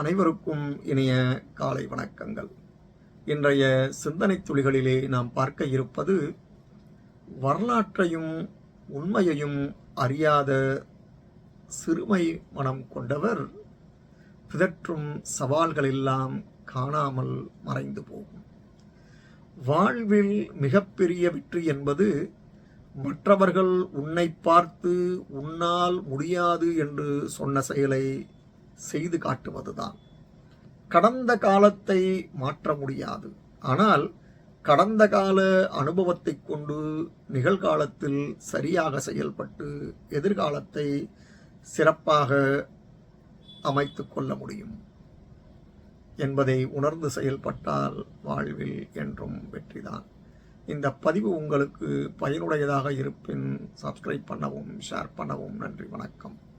அனைவருக்கும் இனிய காலை வணக்கங்கள். இன்றைய சிந்தனை துளிகளிலே நாம் பார்க்க இருப்பது வரலாற்றையும் உண்மையையும் அறியாத சிறுமை மனம் கொண்டவர் பிதற்றும் சவால்களெல்லாம் காணாமல் மறைந்து போகும். வாழ்வில் மிகப்பெரிய வெற்றி என்பது மற்றவர்கள் உன்னை பார்த்து உன்னால் முடியாது என்று சொன்ன செயலை செய்து காட்டுவதுதான். கடந்த காலத்தை மாற்ற முடியாது. ஆனால் கடந்த கால அனுபவத்தை கொண்டு நிகழ்காலத்தில் சரியாக செயல்பட்டு எதிர்காலத்தை சிறப்பாக அமைத்து கொள்ள முடியும். என்பதை உணர்ந்து செயல்பட்டால் வாழ்வில் என்றும் வெற்றிதான். இந்த பதிவு உங்களுக்கு பயனுடையதாக இருப்பின் சப்ஸ்கிரைப் பண்ணவும் ஷேர் பண்ணவும் நன்றி வணக்கம்.